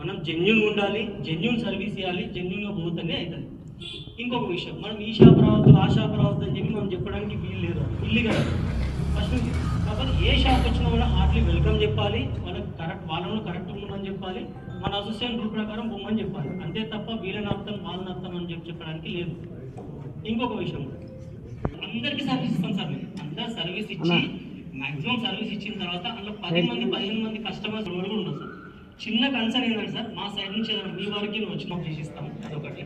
మనం జెన్యున్ ఉండాలి genuine service ఇవ్వాలి జెన్యున్గా పోతేనే అవుతుంది. ఇంకొక విషయం మనం ఈ షాప్ రావద్దు ఆ షాప్ రావద్దు అని చెప్పి మనం చెప్పడానికి వీలు లేదు. ఇల్లు కదా. ఫస్ట్ నుంచి కాకపోతే ఏ షాప్ వచ్చినా కూడా హార్ట్లీ వెల్కమ్ చెప్పాలి. వాళ్ళకి కరెక్ట్ వాళ్ళను కరెక్ట్ ఉండమని చెప్పాలి. మన అసోసియేషన్ రూల్ ప్రకారం బొమ్మని చెప్పాలి. అంతే తప్ప వీళ్ళని అర్థం వాళ్ళని అర్థం అని చెప్పి చెప్పడానికి లేదు. ఇంకొక విషయం అందరికీ సర్వీస్ ఇస్తాం సార్ మేము. అందరు సర్వీస్ ఇచ్చి మాక్సిమం సర్వీస్ ఇచ్చిన తర్వాత అందులో పది మంది పదిహేను మంది కస్టమర్స్ వరకు ఉండదు సార్. చిన్న కన్సర్న్ ఏంటంటే సార్ మా సైడ్ నుంచి ఏదైనా మీ వరకు నువ్వు వచ్చిన చేసి అదొకటి.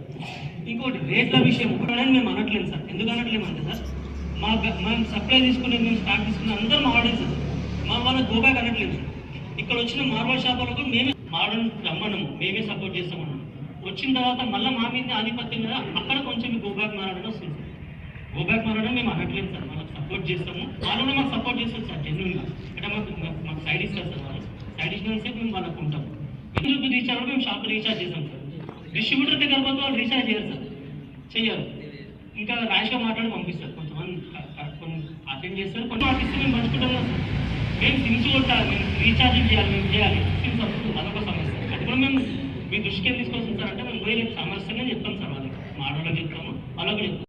ఇంకోటి రేట్ల విషయం ఒకటని మేము అనట్లేదు సార్. ఎందుకు అనట్లేము అంటే సార్ మా మేము సప్లై తీసుకునే మేము స్టార్ట్ తీసుకునే అందరూ మా సార్. మా వాళ్ళకి గోబ్యాక్ అనట్లేదు సార్. ఇక్కడ వచ్చిన మార్బల్ షాపులకు మేమే మోడర్న్ రమ్మనము మేమే సపోర్ట్ చేస్తామన్నాము వచ్చిన తర్వాత మళ్ళీ మా మీద ఆధిపత్యం మీద అక్కడ కొంచెం గోబ్యాక్ మారడం వస్తుంది సార్. గోబ్యాక్ మారడం మేము అనట్లేదు సార్. వాళ్ళకి సపోర్ట్ చేస్తాము. వాళ్ళు కూడా మాకు సపోర్ట్ చేస్తారు సార్ జెన్యున్గా అంటే మాకు మాకు సైడ్ ఇస్తారు సార్ వాళ్ళు. అడిషనల్స్ మేము వాళ్ళకు ఉంటాం ఎందుకు రీఛార్జ్ కూడా మేము షాప్ రీఛార్జ్ చేస్తాం సార్. డిస్ట్రిబ్యూటర్ దగ్గర పోతే వాళ్ళు రీఛార్జ్ చేయరు సార్. చెయ్యరు. ఇంకా ర్యాష్గా మాట్లాడి పంపిస్తారు. కొంతమంది కొన్ని అటెండ్ చేస్తారు. కొంచెం ఆర్టిస్ట్ మేము పంచుకుంటాం కదా సార్. మేము సిమ్స్ కొట్టాలి మేము రీఛార్జ్ చేయాలి మేము చేయాలి. సిమ్స్ వస్తుంది అదొక సమస్య. అది కూడా మేము మీ దృష్టికి ఏం తీసుకొస్తాం సార్ అంటే మేము పోయి రేపు సమస్యనే చెప్తాం సార్ వాళ్ళకి. మా చెప్తాము. వాళ్ళకి చెప్తాము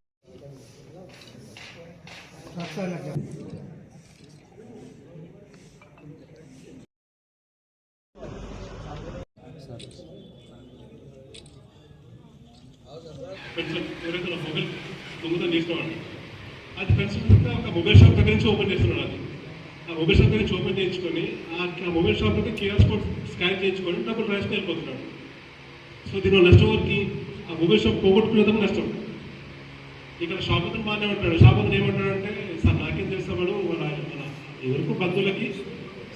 ఎవరైతే మొబైల్ దొంగతనం చేసినామండి అది ఫ్రెండ్స్ ఒక మొబైల్ షాప్ దగ్గర నుంచి ఓపెన్ చేస్తున్నాడు అది ఆ మొబైల్ షాప్ దగ్గర నుంచి ఓపెన్ చేయించుకొని ఆ మొబైల్ షాప్ దగ్గర కేఆర్ కోడ్ స్కాన్ చేయించుకొని డబ్బులు రాసుకొని వెళ్ళిపోతున్నాడు సో దీనిలో నష్టం వరకు ఆ మొబైల్ షాప్ పోగొట్టుకునేదాం నష్టం ఇక్కడ షాప్ అతను బాగానే ఉంటాడు షాప్ అతను ఏమంటాడు అంటే సార్ నాకేం చేస్తాడు వాళ్ళ మన ఎవరికి బంధువులకి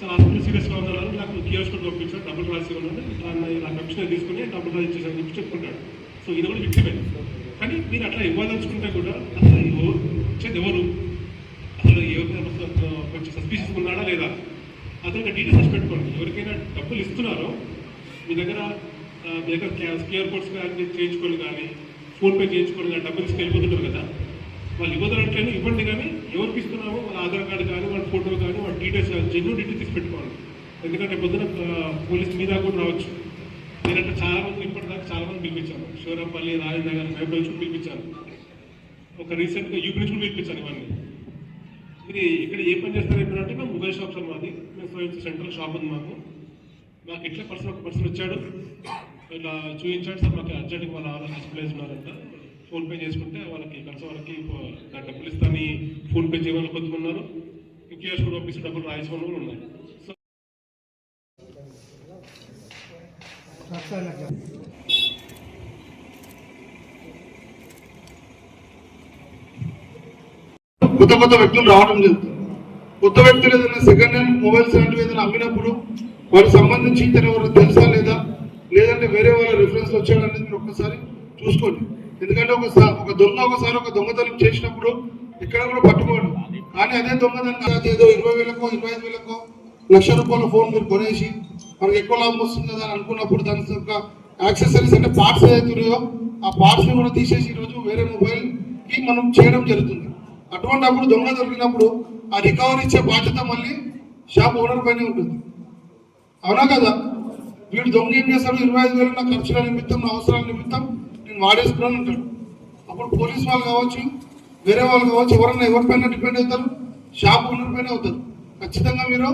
సార్ హాస్పిటల్ సీరియస్గా ఉన్నారు నాకు కియోస్కోట్ పంపించాడు డబ్బులు రాసి ఉన్నాడు ఇట్లా నా కమిషన్ తీసుకుని డబ్బులు రాసి చేశాను చెప్పి చెప్పుకుంటాడు. సో ఇది కూడా విక్టిమే కానీ మీరు అట్లా ఇవ్వాలనుకుంటే కూడా అసలు ఎవరు వచ్చేది ఎవరు? అసలు కొంచెం సస్పీషియస్ ఉన్నాడా లేదా? అతను డీటెయిల్స్ రాసి పెట్టుకోండి. ఎవరికైనా డబ్బులు ఇస్తున్నారో మీ దగ్గర మీ దగ్గర క్యూఆర్ కోడ్స్ కానీ చేయించుకోవాలి కానీ ఫోన్పే చేయించుకోవాలి కానీ డబ్బులు ఇస్తే వెళ్ళిపోతుంటారు కదా. వాళ్ళు ఇవ్వదనట్లేదు ఇవ్వండి కానీ ఎవరికి ఇస్తున్నామో వాళ్ళ ఆధార్ కార్డు కానీ వాళ్ళ జెన్యున్ డీటెయిల్స్ తీసి పెట్టుకోవాలి. ఎందుకంటే పొద్దున పోలీస్ మీద కూడా రావచ్చు. నేనంటే చాలా మంది ఇప్పటిదాకా చాలా మంది పిలిపించాను శివరాంపల్లి రాజనగర్ హైబ్రిడ్ నుంచి పిలిపించాను ఒక రీసెంట్గా యూపీ నుంచి కూడా పిలిపించాను ఇవన్నీ. ఇది ఇక్కడ ఏ పని చేస్తారు ఏంటంటే మేము మొబైల్ షాప్స్ మాది. మేము స్వయం సెంట్రల్ షాప్ ఉంది మాకు. మాకు ఇట్లా పర్సన్ ఒక పర్సన్ వచ్చాడు. ఇట్లా చూపించాడు సార్ మాకు అర్జెంట్గా వాళ్ళ ఆధార్ ఉన్నారంట ఫోన్పే చేసుకుంటే వాళ్ళకి కలిసి వాళ్ళకి డబ్బులు ఇస్తాను ఫోన్పే చేయమని ఉన్నారు. క్యూఆర్ కోడ్ పంపిస్తే డబ్బులు కూడా ఉన్నాయి. కొత్త కొత్త వ్యక్తులు రావడం జరుగుతుంది. కొత్త వ్యక్తులు ఏదైనా సెకండ్ హ్యాండ్ మొబైల్స్ లాంటివి ఏదైనా అమ్మినప్పుడు వారికి సంబంధించి ఇతను ఎవరు తెలుసా లేదా? లేదంటే వేరే వాళ్ళ రిఫరెన్స్ వచ్చాడు అనేది మీరు ఒక్కసారి చూసుకోండి. ఎందుకంటే ఒకసారి ఒక దొంగ ఒకసారి ఒక దొంగతనం చేసినప్పుడు ఇక్కడ కూడా పట్టుకోడు. కానీ అదే దొంగతనం ఏదో ఇరవై వేలకో ఇరవై ఐదు వేలకో లక్ష రూపాయల ఫోన్ మీరు కొనేసి మనకి ఎక్కువ లాభం వస్తుంది కదా అనుకున్నప్పుడు దాని యొక్క యాక్సెసరీస్ అంటే పార్ట్స్ ఏదైతే ఆ పార్ట్స్ కూడా తీసేసి ఈరోజు వేరే మొబైల్కి మనం చేయడం జరుగుతుంది. అటువంటి అప్పుడు దొంగ దొరికినప్పుడు ఆ రికవరీ ఇచ్చే బాధ్యత మళ్ళీ షాప్ ఓనర్ పైనే ఉంటుంది. అవునా కదా? వీడు దొంగ ఏం చేస్తాడు? ఇరవై ఐదు వేలు నా ఖర్చుల నిమిత్తం నా అవసరాల నిమిత్తం నేను వాడేసుకున్నాను అంటాడు. అప్పుడు పోలీస్ వాళ్ళు కావచ్చు వేరే వాళ్ళు కావచ్చు ఎవరన్నా ఎవరిపైన డిపెండ్ అవుతారు? షాప్ ఓనర్పైన అవుతారు. ఖచ్చితంగా మీరు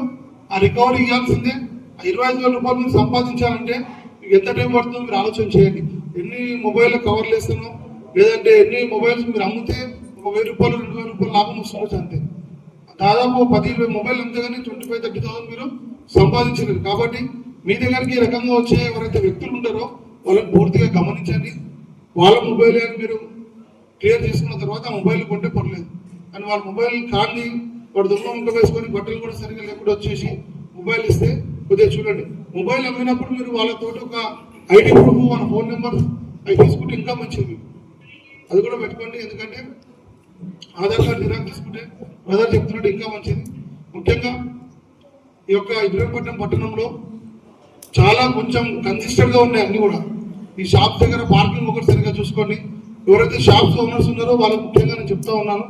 ఆ రికవరీ ఇవ్వాల్సిందే. ఆ ఇరవై ఐదు వేల రూపాయలు మీరు సంపాదించాలంటే మీకు ఎంత టైం పడుతుందో మీరు ఆలోచన చేయండి. ఎన్ని మొబైల్ కవర్లు వేస్తానో లేదంటే ఎన్ని మొబైల్స్ మీరు అమ్మితే ఒక వెయ్యి రూపాయలు రెండు వేల రూపాయలు లాభం వస్తుంది అంతే. దాదాపు పది ఇరవై మొబైల్ అంతేగాని ట్వంటీ ఫైవ్ థర్టీ థౌసండ్ మీరు సంపాదించలేరు. కాబట్టి మీ దగ్గరికి ఈ రకంగా వచ్చే ఎవరైతే వ్యక్తులు ఉంటారో వాళ్ళని పూర్తిగా గమనించండి. వాళ్ళ మొబైల్ అని మీరు క్లియర్ చేసుకున్న తర్వాత మొబైల్ కొంటే పర్లేదు కానీ వాళ్ళ మొబైల్ కాన్ని వాడు దొంగ ముక్క వేసుకొని బట్టలు కూడా సరిగ్గా లేకుండా వచ్చేసి మొబైల్ ఇస్తే కొద్దిగా చూడండి. మొబైల్ అమ్మినప్పుడు మీరు వాళ్ళతో ఒక ఐడి ప్రూఫ్ మన ఫోన్ నెంబర్ అవి తీసుకుంటే ఇంకా మంచిది. అది కూడా పెట్టుకోండి. ఎందుకంటే ఆధార్ కార్డు జిరాక్స్ తీసుకుంటే బ్రదర్ చెప్తున్నట్టు ఇంకా మంచిది. ముఖ్యంగా ఈ యొక్క ఇబ్రహీంపట్నం పట్టణంలో చాలా కొంచెం కన్సిస్టెంట్గా ఉన్నాయి అన్నీ కూడా. ఈ షాప్ దగ్గర పార్కింగ్ ఒకటి సరిగ్గా చూసుకోండి. ఎవరైతే షాప్స్ ఓనర్స్ ఉన్నారో వాళ్ళకి ముఖ్యంగా నేను చెప్తా ఉన్నాను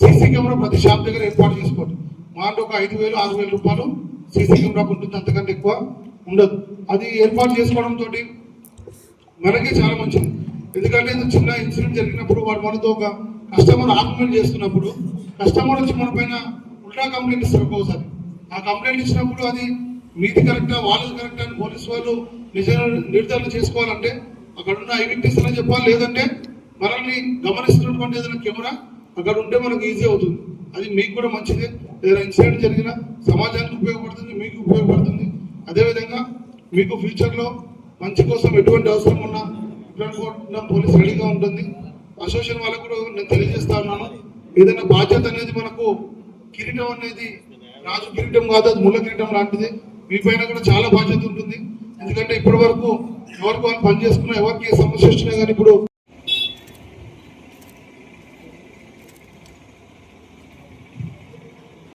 సీసీ కెమెరా ప్రతి షాప్ దగ్గర ఏర్పాటు చేసుకోండి. మా అంటే ఒక ఐదు వేలు ఆరు వేల రూపాయలు సీసీ కెమెరాకు ఉంటుంది అంతకంటే ఎక్కువ ఉండదు. అది ఏర్పాటు చేసుకోవడంతో మనకే చాలా మంచిది. ఎందుకంటే ఇది చిన్న ఇన్సిడెంట్ జరిగినప్పుడు వాడు మనతో ఒక కస్టమర్ ఆర్గ్యుమెంట్ చేస్తున్నప్పుడు కస్టమర్ వచ్చి మన పైన ఉల్టా కంప్లైంట్ ఇస్తారు ఒక్కోసారి. ఆ కంప్లైంట్ ఇచ్చినప్పుడు అది మీది కరెక్టా వాళ్ళది కరెక్టా అని పోలీసు వాళ్ళు నిజ నిర్ధారణ చేసుకోవాలంటే అక్కడ ఉన్న అని చెప్పాలి? లేదంటే మనల్ని గమనిస్తున్నటువంటి ఏదైనా కెమెరా అక్కడ ఉంటే మనకు ఈజీ అవుతుంది. అది మీకు కూడా మంచిదే. ఏదైనా ఇన్సిడెంట్ జరిగినా సమాజానికి ఉపయోగపడుతుంది మీకు ఉపయోగపడుతుంది. అదేవిధంగా మీకు ఫ్యూచర్లో మంచి కోసం ఎటువంటి అవసరం ఉన్నా ఇట్లా పోలీస్ రెడీగా ఉంటుంది. అసోసియేషన్ వాళ్ళకు కూడా నేను తెలియజేస్తా ఉన్నాను. ఏదైనా బాధ్యత అనేది మనకు కిరీటం అనేది రాజు కిరీటం కాదు అది ముళ్ళ కిరీటం లాంటిది. మీ పైన కూడా చాలా బాధ్యత ఉంటుంది. ఎందుకంటే ఇప్పటి వరకు ఎవరికి వాళ్ళు పనిచేసుకున్నా ఎవరికి సమస్య వచ్చినా కానీ ఇప్పుడు